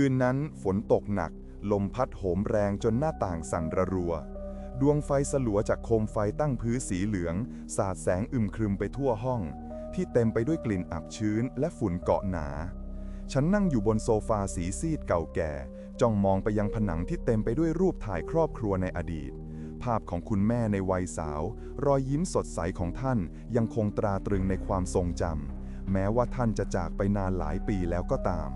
คืนนั้นฝนตกหนัก ลมพัดโหมแรงจนหน้าต่างสั่นระรัว ดวงไฟสลัวจากโคมไฟตั้งพื้นสีเหลือง สาดแสงอึมครึมไปทั่วห้อง ที่เต็มไปด้วยกลิ่นอับชื้นและฝุ่นเกาะหนา ฉันนั่งอยู่บนโซฟาสีซีดเก่าแก่ จ้องมองไปยังผนังที่เต็มไปด้วยรูปถ่ายครอบครัวในอดีต ภาพของคุณแม่ในวัยสาว รอยยิ้มสดใสของท่านยังคงตราตรึงในความทรงจำแม้ว่าท่านจะจากไปนานหลายปีแล้วก็ตาม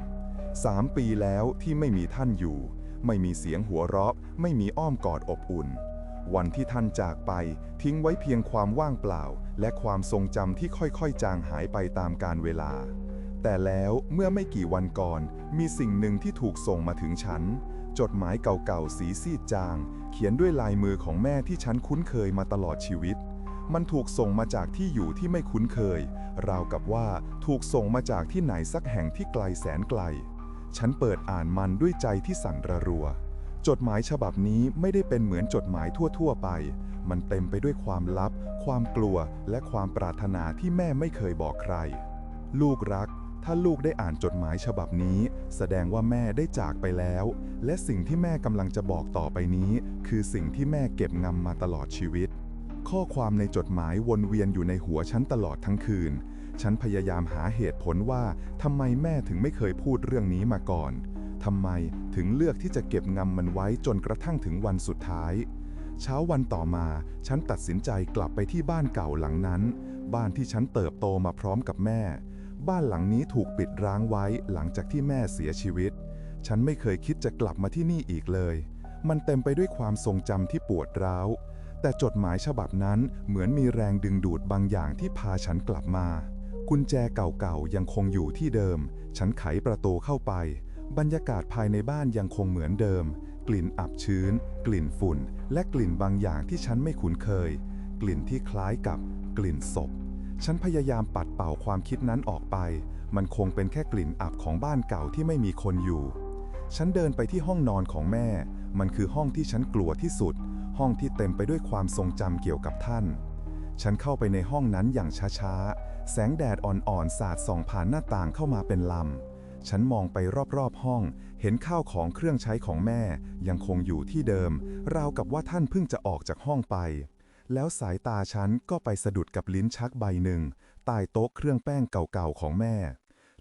สามปีแล้วที่ไม่มีท่านอยู่ ไม่มีเสียงหัวเราะ ไม่มีอ้อมกอดอบอุ่น วันที่ท่านจากไปทิ้งไว้เพียงความว่างเปล่า และความทรงจำที่ค่อยๆ จางหายไปตามกาลเวลา แต่แล้วเมื่อไม่กี่วันก่อน มีสิ่งหนึ่งที่ถูกส่งมาถึงฉัน จดหมายเก่าๆสีซีดจาง เขียนด้วยลายมือของแม่ที่ฉันคุ้นเคยมาตลอดชีวิตมันถูกส่งมาจากที่อยู่ที่ไม่คุ้นเคย ราวกับว่าถูกส่งมาจากที่ไหนสักแห่งที่ไกลแสนไกล ฉันเปิดอ่านมันด้วยใจที่สั่นระรัว จดหมายฉบับนี้ไม่ได้เป็นเหมือนจดหมายทั่วๆไป มันเต็มไปด้วยความลับ ความกลัว และความปรารถนาที่แม่ไม่เคยบอกใคร ลูกรัก ถ้าลูกได้อ่านจดหมายฉบับนี้ แสดงว่าแม่ได้จากไปแล้ว และสิ่งที่แม่กำลังจะบอกต่อไปนี้ คือสิ่งที่แม่เก็บงำมาตลอดชีวิต ข้อความในจดหมายวนเวียนอยู่ในหัวฉันตลอดทั้งคืน ฉันพยายามหาเหตุผลว่าทำไมแม่ถึงไม่เคยพูดเรื่องนี้มาก่อนทำไมถึงเลือกที่จะเก็บงำมันไว้จนกระทั่งถึงวันสุดท้าย เช้าวันต่อมา ฉันตัดสินใจกลับไปที่บ้านเก่าหลังนั้น บ้านที่ฉันเติบโตมาพร้อมกับแม่ บ้านหลังนี้ถูกปิดร้างไว้หลังจากที่แม่เสียชีวิต ฉันไม่เคยคิดจะกลับมาที่นี่อีกเลย มันเต็มไปด้วยความทรงจำที่ปวดร้าวแต่จดหมายฉบับนั้นเหมือนมีแรงดึงดูดบางอย่างที่พาฉันกลับมา กุญแจเก่าๆยังคงอยู่ที่เดิม ฉันไขประตูเข้าไป บรรยากาศภายในบ้านยังคงเหมือนเดิม กลิ่นอับชื้น กลิ่นฝุ่น และกลิ่นบางอย่างที่ฉันไม่คุ้นเคย กลิ่นที่คล้ายกับกลิ่นศพ ฉันพยายามปัดเป่าความคิดนั้นออกไป มันคงเป็นแค่กลิ่นอับของบ้านเก่าที่ไม่มีคนอยู่ ฉันเดินไปที่ห้องนอนของแม่ มันคือห้องที่ฉันกลัวที่สุด ห้องที่เต็มไปด้วยความทรงจำเกี่ยวกับท่าน ฉันเข้าไปในห้องนั้นอย่างช้าๆ แสงแดดอ่อนๆ สาดส่องผ่านหน้าต่างเข้ามาเป็นลำ ฉันมองไปรอบๆห้อง เห็นข้าวของเครื่องใช้ของแม่ ยังคงอยู่ที่เดิม ราวกับว่าท่านเพิ่งจะออกจากห้องไป แล้วสายตาฉันก็ไปสะดุดกับลิ้นชักใบหนึ่งใต้โต๊ะเครื่องแป้งเก่าๆ ของแม่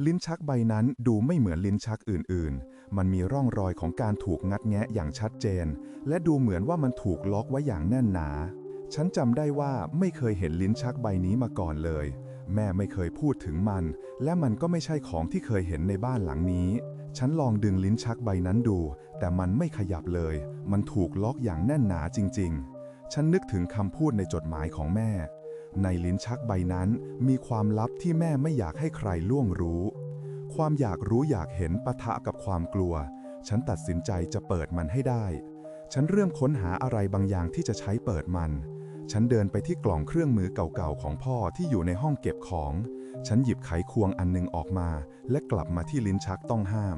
ลิ้นชักใบนั้นดูไม่เหมือนลิ้นชักอื่นๆ มันมีร่องรอยของการถูกงัดแงะอย่างชัดเจน และดูเหมือนว่ามันถูกล็อกไว้อย่างแน่นหนา ฉันจำได้ว่าไม่เคยเห็นลิ้นชักใบนี้มาก่อนเลย แม่ไม่เคยพูดถึงมัน และมันก็ไม่ใช่ของที่เคยเห็นในบ้านหลังนี้ ฉันลองดึงลิ้นชักใบนั้นดู แต่มันไม่ขยับเลย มันถูกล็อกอย่างแน่นหนาจริง ๆ ฉันนึกถึงคำพูดในจดหมายของแม่ ในลิ้นชักใบนั้นมีความลับที่แม่ไม่อยากให้ใครล่วงรู้ ความอยากรู้อยากเห็นปะทะกับความกลัว ฉันตัดสินใจจะเปิดมันให้ได้ ฉันเริ่มค้นหาอะไรบางอย่างที่จะใช้เปิดมัน ฉันเดินไปที่กล่องเครื่องมือเก่าๆของพ่อที่อยู่ในห้องเก็บของ ฉันหยิบไขควงอันหนึงออกมา และกลับมาที่ลิ้นชักต้องห้าม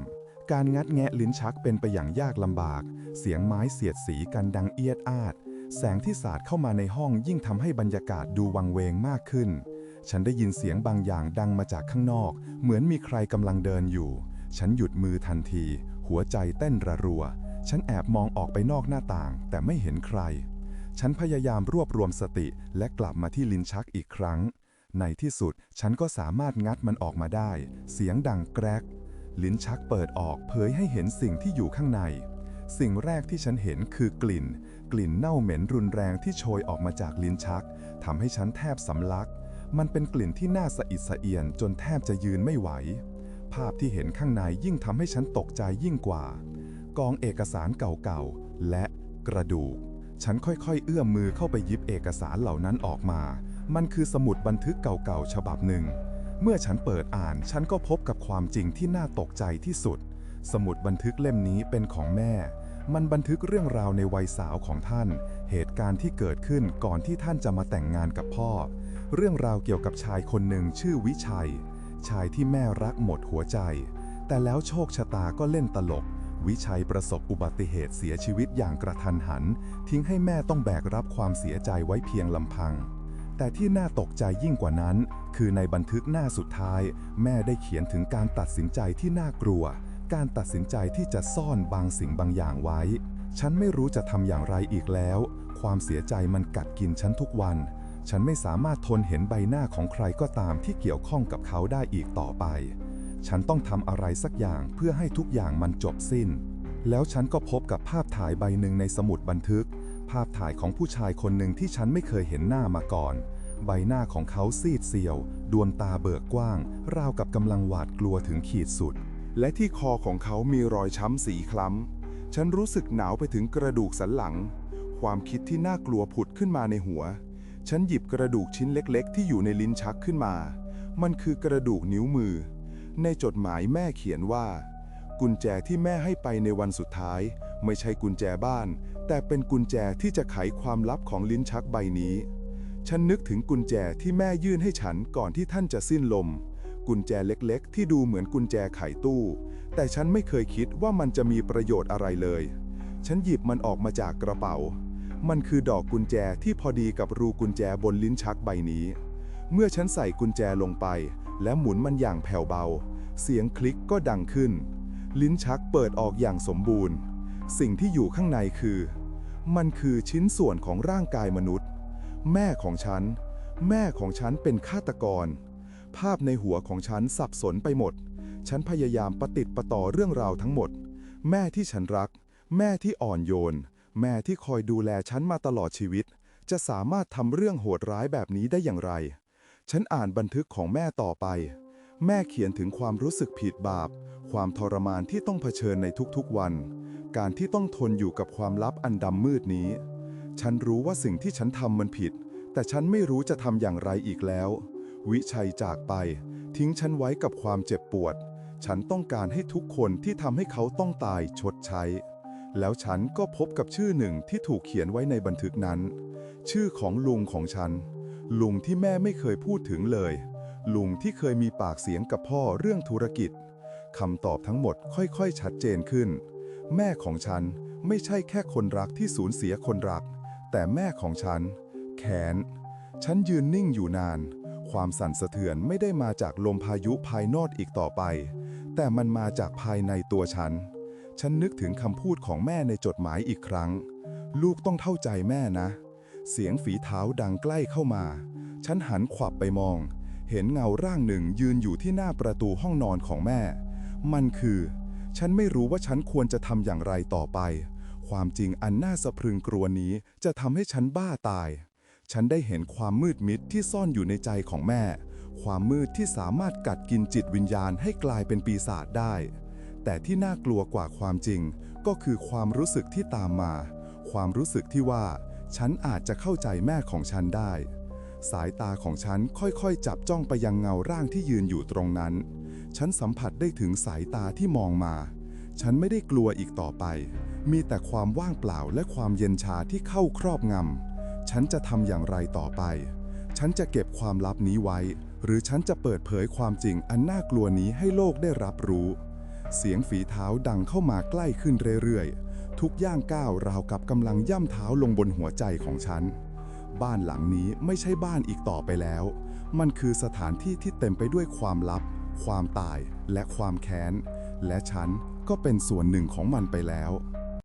การงัดแงะลิ้นชักเป็นไปอย่างยากลำบาก เสียงไม้เสียดสีกันดังเอียดอาด แสงที่สาดเข้ามาในห้องยิ่งทำให้บรรยากาศดูวังเวงมากขึ้น ฉันได้ยินเสียงบางอย่างดังมาจากข้างนอก เหมือนมีใครกำลังเดินอยู่ ฉันหยุดมือทันที หัวใจเต้นระรัว ฉันแอบมองออกไปนอกหน้าต่าง แต่ไม่เห็นใคร ฉันพยายามรวบรวมสติและกลับมาที่ลิ้นชักอีกครั้ง ในที่สุดฉันก็สามารถงัดมันออกมาได้ เสียงดังแกรก ลิ้นชักเปิดออกเผยให้เห็นสิ่งที่อยู่ข้างใน สิ่งแรกที่ฉันเห็นคือกลิ่น กลิ่นเน่าเหม็นรุนแรงที่โชยออกมาจากลิ้นชักทำให้ฉันแทบสำลัก มันเป็นกลิ่นที่น่าสะอิดสะเอียนจนแทบจะยืนไม่ไหว ภาพที่เห็นข้างในยิ่งทำให้ฉันตกใจยิ่งกว่า กองเอกสารเก่าๆและกระดูก ฉันค่อยๆ เอื้อมมือเข้าไปยิบเอกสารเหล่านั้นออกมา มันคือสมุดบันทึกเก่าๆ ฉบับหนึ่ง เมื่อฉันเปิดอ่าน ฉันก็พบกับความจริงที่น่าตกใจที่สุด สมุดบันทึกเล่มนี้เป็นของแม่ มันบันทึกเรื่องราวในวัยสาวของท่าน เหตุการณ์ที่เกิดขึ้นก่อนที่ท่านจะมาแต่งงานกับพ่อ เรื่องราวเกี่ยวกับชายคนหนึ่งชื่อวิชัย ชายที่แม่รักหมดหัวใจ แต่แล้วโชคชะตาก็เล่นตลก วิชัยประสบอุบัติเหตุเสียชีวิตอย่างกระทันหัน ทิ้งให้แม่ต้องแบกรับความเสียใจไว้เพียงลำพัง แต่ที่น่าตกใจยิ่งกว่านั้น คือในบันทึกหน้าสุดท้าย แม่ได้เขียนถึงการตัดสินใจที่น่ากลัว การตัดสินใจที่จะซ่อนบางสิ่งบางอย่างไว้ ฉันไม่รู้จะทำอย่างไรอีกแล้ว ความเสียใจมันกัดกินฉันทุกวัน ฉันไม่สามารถทนเห็นใบหน้าของใครก็ตามที่เกี่ยวข้องกับเขาได้อีกต่อไป ฉันต้องทำอะไรสักอย่างเพื่อให้ทุกอย่างมันจบสิ้น แล้วฉันก็พบกับภาพถ่ายใบหนึ่งในสมุดบันทึก ภาพถ่ายของผู้ชายคนหนึ่งที่ฉันไม่เคยเห็นหน้ามาก่อน ใบหน้าของเขาซีดเซียว ดวงตาเบิกกว้าง ราวกับกำลังหวาดกลัวถึงขีดสุด และที่คอของเขามีรอยช้ำสีคล้ำ ฉันรู้สึกหนาวไปถึงกระดูกสันหลัง ความคิดที่น่ากลัวผุดขึ้นมาในหัว ฉันหยิบกระดูกชิ้นเล็ก ๆ ที่อยู่ในลิ้นชักขึ้นมา มันคือกระดูกนิ้วมือ ในจดหมายแม่เขียนว่า กุญแจที่แม่ให้ไปในวันสุดท้าย ไม่ใช่กุญแจบ้าน แต่เป็นกุญแจที่จะไขความลับของลิ้นชักใบนี้ ฉันนึกถึงกุญแจที่แม่ยื่นให้ฉันก่อนที่ท่านจะสิ้นลม กุญแจเล็กๆ ที่ดูเหมือนกุญแจไขตู้ แต่ฉันไม่เคยคิดว่ามันจะมีประโยชน์อะไรเลย ฉันหยิบมันออกมาจากกระเป๋า มันคือดอกกุญแจที่พอดีกับรูกุญแจบนลิ้นชักใบนี้เมื่อฉันใส่กุญแจลงไป และหมุนมันอย่างแผ่วเบา เสียงคลิกก็ดังขึ้น ลิ้นชักเปิดออกอย่างสมบูรณ์ สิ่งที่อยู่ข้างในคือ มันคือชิ้นส่วนของร่างกายมนุษย์ แม่ของฉัน แม่ของฉันเป็นฆาตกร ภาพในหัวของฉันสับสนไปหมด ฉันพยายามประติดประต่อเรื่องราวทั้งหมด แม่ที่ฉันรัก แม่ที่อ่อนโยน แม่ที่คอยดูแลฉันมาตลอดชีวิต จะสามารถทำเรื่องโหดร้ายแบบนี้ได้อย่างไร ฉันอ่านบันทึกของแม่ต่อไป แม่เขียนถึงความรู้สึกผิดบาป ความทรมานที่ต้องเผชิญในทุกๆวัน การที่ต้องทนอยู่กับความลับอันดำมืดนี้ ฉันรู้ว่าสิ่งที่ฉันทำมันผิด แต่ฉันไม่รู้จะทำอย่างไรอีกแล้ว วิชัยจากไป ทิ้งฉันไว้กับความเจ็บปวด ฉันต้องการให้ทุกคนที่ทำให้เขาต้องตายชดใช้ แล้วฉันก็พบกับชื่อหนึ่งที่ถูกเขียนไว้ในบันทึกนั้น ชื่อของลุงของฉัน ลุงที่แม่ไม่เคยพูดถึงเลย ลุงที่เคยมีปากเสียงกับพ่อเรื่องธุรกิจคำตอบทั้งหมดค่อยๆ ชัดเจนขึ้น แม่ของฉันไม่ใช่แค่คนรักที่สูญเสียคนรัก แต่แม่ของฉัน แขน ฉันยืนนิ่งอยู่นาน ความสั่นสะเทือนไม่ได้มาจากลมพายุภายนอกอีกต่อไป แต่มันมาจากภายในตัวฉัน ฉันนึกถึงคำพูดของแม่ในจดหมายอีกครั้ง ลูกต้องเข้าใจแม่นะ เสียงฝีเท้าดังใกล้เข้ามา ฉันหันขวับไปมอง เห็นเงาร่างหนึ่งยืนอยู่ที่หน้าประตูห้องนอนของแม่ มันคือ ฉันไม่รู้ว่าฉันควรจะทำอย่างไรต่อไป ความจริงอันน่าสะพรึงกลัวนี้จะทำให้ฉันบ้าตาย ฉันได้เห็นความมืดมิดที่ซ่อนอยู่ในใจของแม่ ความมืดที่สามารถกัดกินจิตวิญญาณให้กลายเป็นปีศาจได้ แต่ที่น่ากลัวกว่าความจริง ก็คือความรู้สึกที่ตามมา ความรู้สึกที่ว่า ฉันอาจจะเข้าใจแม่ของฉันได้ สายตาของฉันค่อยๆ จับจ้องไปยังเงาร่างที่ยืนอยู่ตรงนั้น ฉันสัมผัสได้ถึงสายตาที่มองมา ฉันไม่ได้กลัวอีกต่อไป มีแต่ความว่างเปล่าและความเย็นชาที่เข้าครอบงำ ฉันจะทำอย่างไรต่อไป ฉันจะเก็บความลับนี้ไว้ หรือฉันจะเปิดเผยความจริงอันน่ากลัวนี้ให้โลกได้รับรู้ เสียงฝีเท้าดังเข้ามาใกล้ขึ้นเรื่อยๆ ทุกย่างก้าวราวกับกำลังย่ำเท้าลงบนหัวใจของฉัน บ้านหลังนี้ไม่ใช่บ้านอีกต่อไปแล้ว มันคือสถานที่ที่เต็มไปด้วยความลับ ความตายและความแค้น และฉันก็เป็นส่วนหนึ่งของมันไปแล้ว